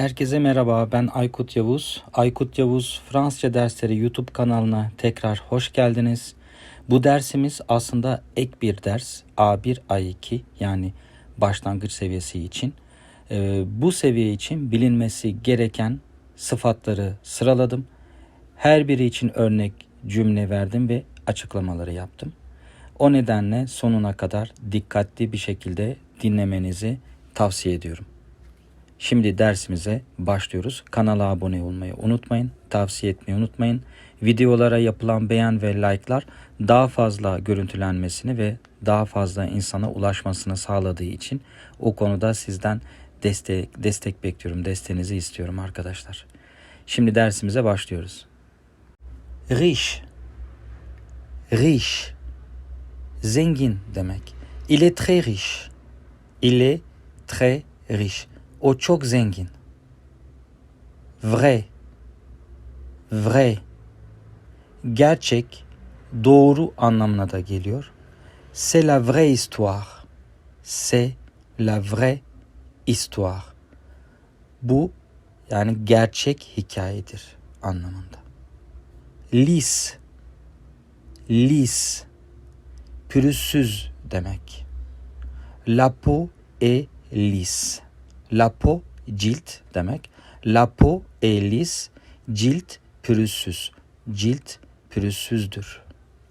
Herkese merhaba ben Aykut Yavuz. Aykut Yavuz Fransızca dersleri YouTube kanalına tekrar hoş geldiniz. Bu dersimiz aslında ek bir ders A1 A2 yani başlangıç seviyesi için. Ee, bu seviye için bilinmesi gereken sıfatları sıraladım. Her biri için örnek cümle verdim ve açıklamaları yaptım. O nedenle sonuna kadar dikkatli bir şekilde dinlemenizi tavsiye ediyorum. Şimdi dersimize başlıyoruz. Kanala abone olmayı unutmayın. Tavsiye etmeyi unutmayın. Videolara yapılan beğen ve like'lar daha fazla görüntülenmesini ve daha fazla insana ulaşmasını sağladığı için o konuda sizden destek destek bekliyorum. Desteğinizi istiyorum arkadaşlar. Şimdi dersimize başlıyoruz. Riche. Riche. Zengin demek. Il est très riche. Il est très riche. O çok zengin. Vrai. Vrai. Gerçek, doğru anlamına da geliyor. C'est la vraie histoire. C'est la vraie histoire. Bu yani gerçek hikayedir anlamında. Lis. Lis. Pürüzsüz demek. La peau est lisse. La peau cilt demek. La peau est lisse. Cilt pürüzsüz. Cilt pürüzsüzdür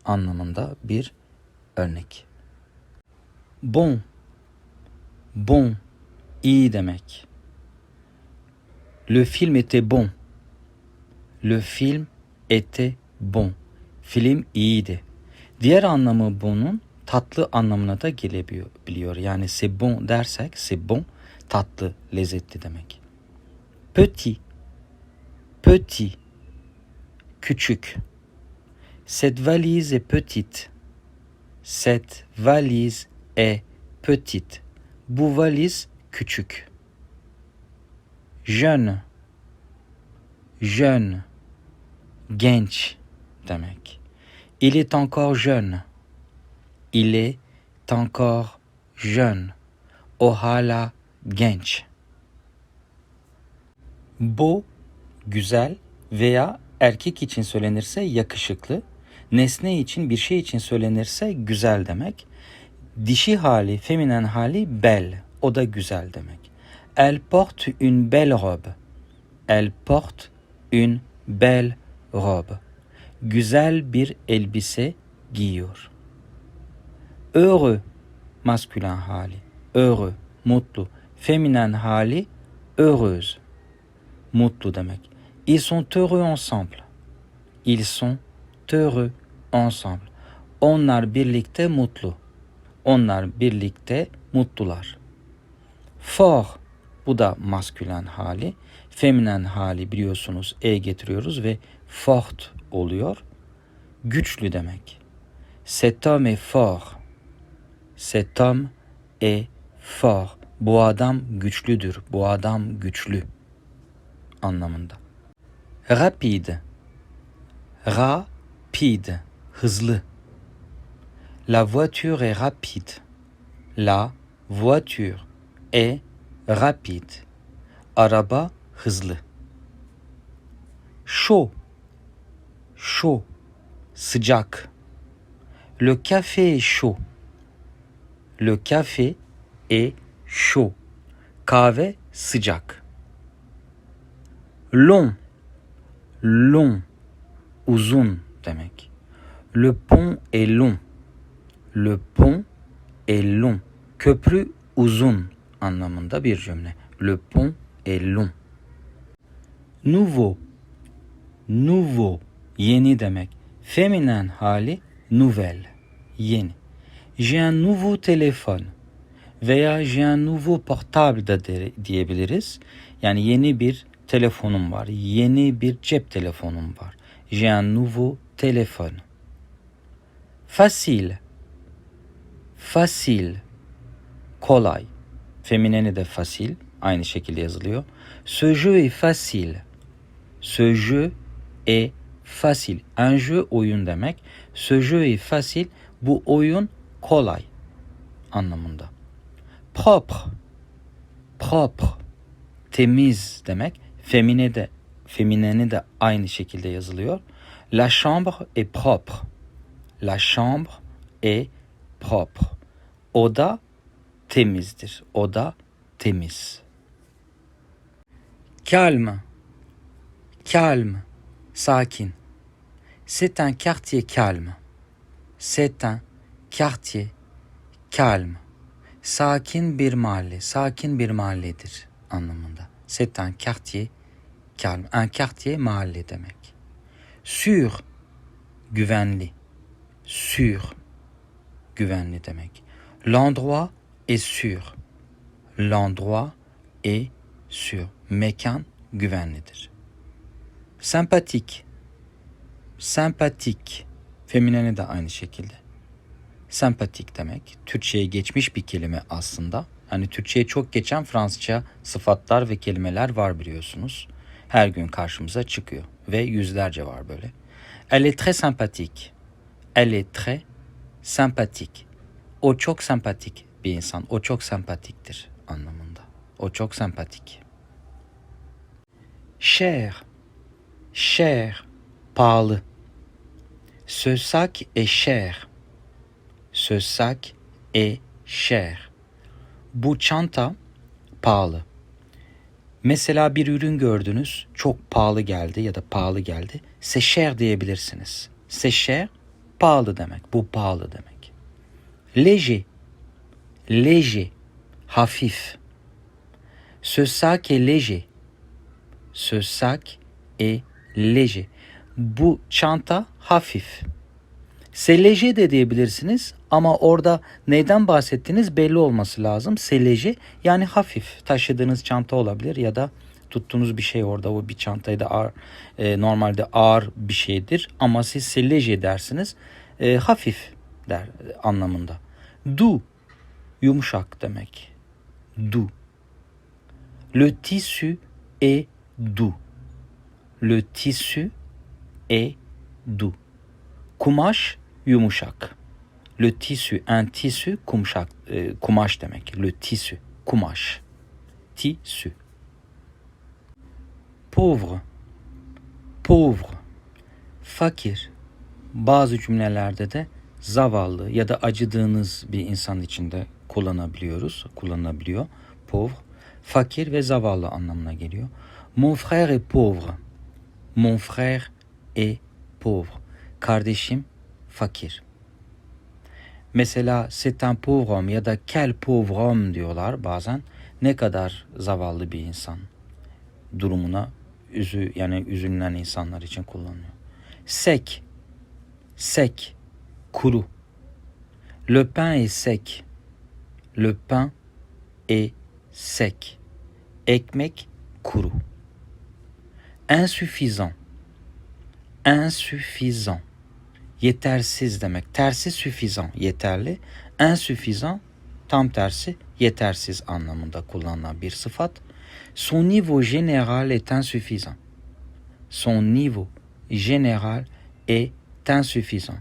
anlamında bir örnek. Bon. Bon. iyi demek. Le film était bon. Le film était bon. Film iyiydi. Diğer anlamı bunun tatlı anlamına da gelebiliyor. Yani c'est bon dersek c'est bon tatlı, lezzetli demek. Petit, petit, küçük. Cette valise est petite. Cette valise est petite. Bu valiz küçük. Jeune, jeune, genç demek. Il est encore jeune. Il est encore jeune. O hala genç. Bu güzel veya erkek için söylenirse yakışıklı, nesne için bir şey için söylenirse güzel demek. Dişi hali, feminen hali belle, o da güzel demek. Elle porte une belle robe. Elle porte une belle robe. Güzel bir elbise giyiyor. Heureux, maskülen hali. Heureux, mutlu. Feminen hali heureuse. Mutlu demek. Ils sont heureux ensemble. Ils sont heureux ensemble. Onlar birlikte mutlu. Onlar birlikte mutlular. Fort bu da maskülen hali. Feminen hali biliyorsunuz e getiriyoruz ve fort oluyor. Güçlü demek. Cet homme est fort. Cet homme est fort. Bu adam güçlüdür. Bu adam güçlü anlamında. Rapide. Rapide. Hızlı. La voiture est rapide. La voiture est rapide. Araba hızlı. Chaud. Chaud. Sıcak. Le café est chaud. Le café est chaud. Kahve sıcak. Long. Long. Uzun demek. Le pont est long. Le pont est long. Köprü uzun anlamında bir cümle. Le pont est long. Nouveau. Nouveau. Yeni demek. Feminen hali nouvelle. Yeni. J'ai un nouveau téléphone veya j'ai nouveau portable da de, diyebiliriz. Yani yeni bir telefonum var. Yeni bir cep telefonum var. J'ai un nouveau téléphone. Facile. Facile. Kolay. Femineni de facile. Aynı şekilde yazılıyor. Ce jeu est facile. Ce jeu est facile. Un jeu oyun demek. Ce jeu est facile. Bu oyun kolay anlamında. Propre. Propre. temiz demek. Femine de femineni de aynı şekilde yazılıyor. La chambre est propre. La chambre est propre. Oda temizdir. Oda temiz. Calme. Calme. Sakin. C'est un quartier calme. C'est un quartier calme. Sakin bir mahalle. Sakin bir mahalledir anlamında. C'est un quartier calme. Mahalle demek. Sûr. Güvenli. Sûr. Güvenli demek. L'endroit est sûr. L'endroit est sûr. Mekan güvenlidir. Sempatik. Sempatik. Femineni de aynı şekilde. Sempatik demek. Türkçe'ye geçmiş bir kelime aslında. Hani Türkçe'ye çok geçen Fransızca sıfatlar ve kelimeler var biliyorsunuz. Her gün karşımıza çıkıyor ve yüzlerce var böyle. Elle est très sympathique. Elle est très sympathique. O çok sempatik bir insan. O çok sempatiktir anlamında. O çok sempatik. Cher. Cher. Pahalı. Ce sac est cher. Ce sac est cher. Bu çanta pahalı. Mesela bir ürün gördünüz, çok pahalı geldi ya da pahalı geldi. C'est cher diyebilirsiniz. C'est cher, pahalı demek. Bu pahalı demek. Léger, léger, hafif. Ce sac est léger. Ce sac est léger. Bu çanta hafif. Léger de diyebilirsiniz ama orada neyden bahsettiğiniz belli olması lazım. Léger yani hafif taşıdığınız çanta olabilir ya da tuttuğunuz bir şey orada o bir çantayı da ağır, e, normalde ağır bir şeydir ama siz léger dersiniz e, hafif der anlamında. Du yumuşak demek. Du. Le tissu est doux. Le tissu est doux. Kumaş yumuşak. Le tissu, un tissu kumşak, e, kumaş demek. Le tissu, kumaş. Tissu. Pauvre, pauvre, fakir. Bazı cümlelerde de zavallı ya da acıdığınız bir insan içinde kullanabiliyoruz, kullanılabiliyor. Pauvre, fakir ve zavallı anlamına geliyor. Mon frère est pauvre. Mon frère est pauvre. Kardeşim fakir. Mesela c'est un pauvre homme ya da quel pauvre homme diyorlar bazen. Ne kadar zavallı bir insan durumuna üzü yani üzülen insanlar için kullanılıyor. Sec, sec, kuru. Le pain est sec. Le pain est sec. Ekmek kuru. Insuffisant. Insuffisant. Yetersiz demek. Tersi suffisant yeterli. Insuffisant tam tersi yetersiz anlamında kullanılan bir sıfat. Son niveau général est insuffisant. Son niveau général est insuffisant.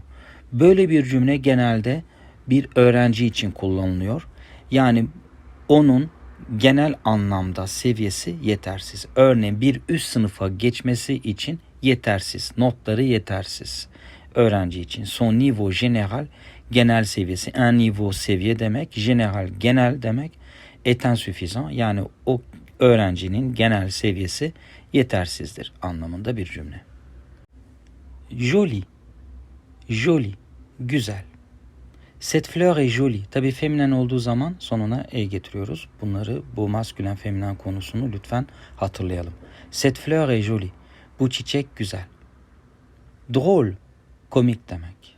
Böyle bir cümle genelde bir öğrenci için kullanılıyor. Yani onun genel anlamda seviyesi yetersiz. Örneğin bir üst sınıfa geçmesi için yetersiz. Notları yetersiz. Öğrenci için son niveau général genel seviyesi. Un niveau seviye demek. Général genel demek. Est insuffisant yani o öğrencinin genel seviyesi yetersizdir anlamında bir cümle. Joli, joli, güzel. Cette fleur est jolie. Tabii feminen olduğu zaman sonuna e getiriyoruz. Bunları bu maskülen feminen konusunu lütfen hatırlayalım. Cette fleur est jolie. Bu çiçek güzel. Drôle, komik demek.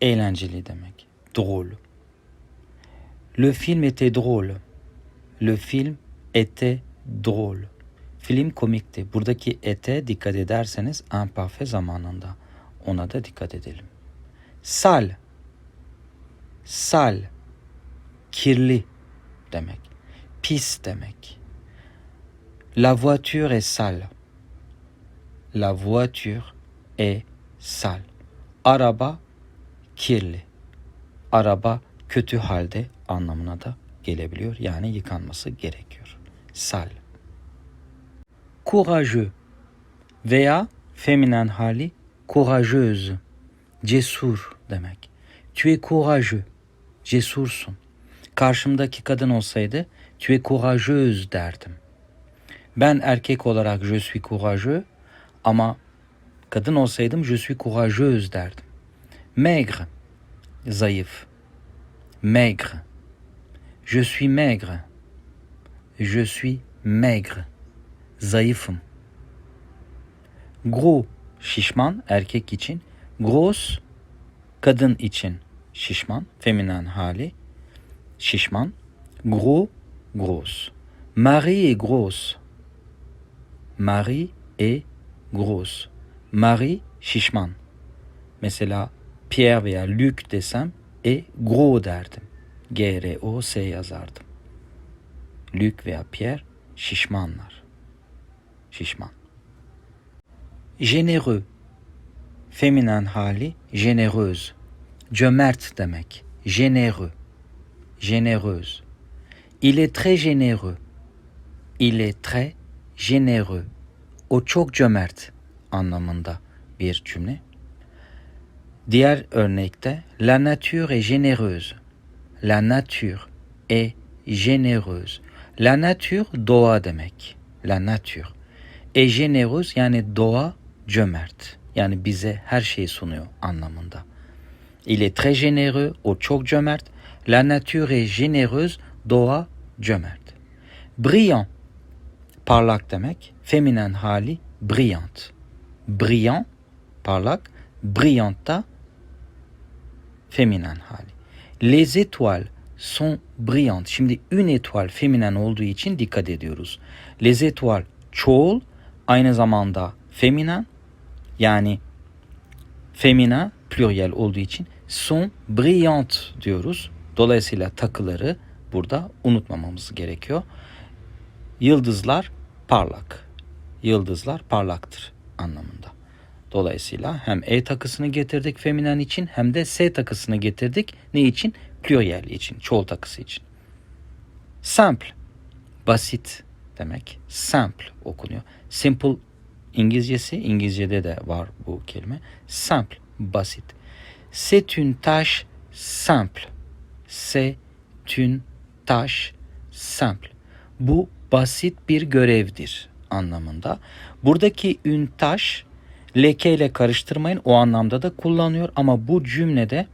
Eğlenceli demek. Drôle. Le film était drôle. Le film était drôle. Film komikti. Buradaki ete dikkat ederseniz imparfait zamanında. Ona da dikkat edelim. Sal. Sal. Kirli demek. Pis demek. La voiture est sale. La voiture est sale. Araba kirli. Araba kötü halde anlamına da gelebiliyor. Yani yıkanması gerekiyor. Sal. courageux veya feminen hali courageuse. Cesur demek. Tu es courageux. Cesursun. Karşımdaki kadın olsaydı tu es courageuse derdim. Ben erkek olarak je suis courageux ama kadın olsaydım je suis courageuse derdim. Maigre. Zayıf. Maigre. Je suis maigre. Je suis maigre. Zayıfım. Gros şişman erkek için. Gros kadın için şişman feminen hali. Şişman. Gros gros. Marie est grosse. Marie est grosse. Marie şişman. Mesela Pierre veya Luc desem e gros derdim. G-R-O-S yazardım. Luc veya Pierre şişmanlar. Şişman. Généreux. Feminen hali généreuse. Cömert demek. Généreux. Généreuse. Il est très généreux. Il est très généreux. O çok cömert anlamında bir cümle. Diğer örnekte la nature est généreuse. La nature est généreuse. La nature doğa demek. La nature. Est généreuse yani doğa cömert. Yani bize her şeyi sunuyor anlamında. Il est très généreux. O çok cömert. La nature est généreuse. Doğa cömert. Brillant. Parlak demek. Feminen hali brillante. Brillant, parlak. Brillante da feminen hali. Les étoiles sont brillantes. Şimdi une étoile feminen olduğu için dikkat ediyoruz. Les étoiles çoğul aynı zamanda feminen yani femina pluriel olduğu için sont brillantes diyoruz. Dolayısıyla takıları burada unutmamamız gerekiyor. Yıldızlar parlak. Yıldızlar parlaktır anlamında. Dolayısıyla hem E takısını getirdik feminen için hem de S takısını getirdik. Ne için? Pluriel için, çoğul takısı için. Simple, basit demek. Simple okunuyor. Simple İngilizcesi, İngilizce'de de var bu kelime. Simple, basit. C'est une tâche simple. C'est une tâche simple. Bu basit bir görevdir anlamında. Buradaki une tâche leke ile karıştırmayın. O anlamda da kullanıyor ama bu cümlede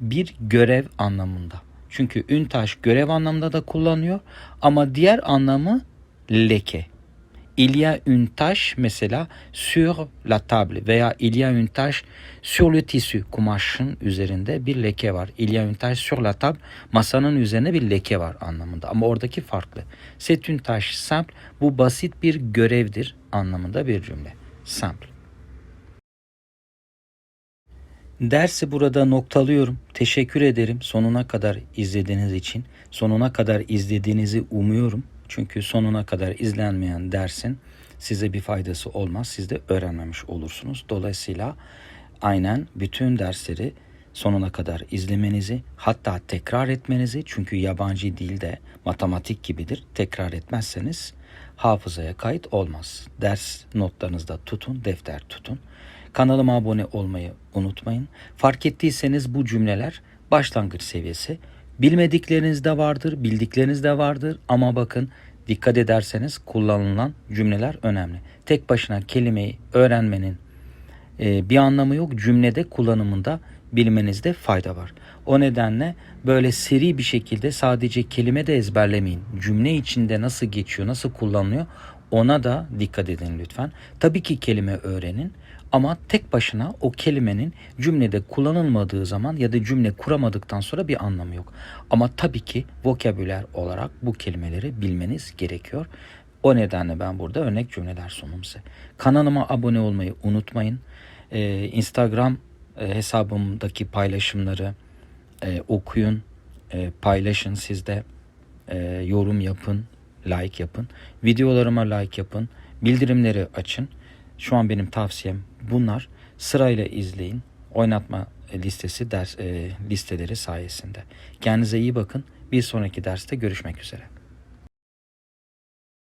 bir görev anlamında. Çünkü une tâche görev anlamında da kullanıyor ama diğer anlamı leke. Il y a une tache mesela sur la table veya il y a une tache sur le tissu kumaşın üzerinde bir leke var. Il y a une tache sur la table masanın üzerinde bir leke var anlamında ama oradaki farklı. C'est une tâche simple bu basit bir görevdir anlamında bir cümle. Simple. Dersi burada noktalıyorum. Teşekkür ederim sonuna kadar izlediğiniz için. Sonuna kadar izlediğinizi umuyorum. Çünkü sonuna kadar izlenmeyen dersin size bir faydası olmaz. Siz de öğrenmemiş olursunuz. Dolayısıyla aynen bütün dersleri sonuna kadar izlemenizi hatta tekrar etmenizi çünkü yabancı dilde matematik gibidir. Tekrar etmezseniz hafızaya kayıt olmaz. Ders notlarınızda tutun, defter tutun. Kanalıma abone olmayı unutmayın. Fark ettiyseniz bu cümleler başlangıç seviyesi. Bilmedikleriniz de vardır, bildikleriniz de vardır ama bakın dikkat ederseniz kullanılan cümleler önemli. Tek başına kelimeyi öğrenmenin e, bir anlamı yok. Cümlede kullanımında bilmenizde fayda var. O nedenle böyle seri bir şekilde sadece kelime de ezberlemeyin. Cümle içinde nasıl geçiyor, nasıl kullanılıyor ona da dikkat edin lütfen. Tabii ki kelime öğrenin ama tek başına o kelimenin cümlede kullanılmadığı zaman ya da cümle kuramadıktan sonra bir anlamı yok. Ama tabii ki vokabüler olarak bu kelimeleri bilmeniz gerekiyor. O nedenle ben burada örnek cümleler sunum size. Kanalıma abone olmayı unutmayın. Ee, Instagram e, hesabımdaki paylaşımları e, okuyun, e, paylaşın siz de, e, yorum yapın, like yapın. Videolarıma like yapın, bildirimleri açın. Şu an benim tavsiyem bunlar. Sırayla izleyin. Oynatma listesi ders e, listeleri sayesinde. Kendinize iyi bakın. Bir sonraki derste görüşmek üzere.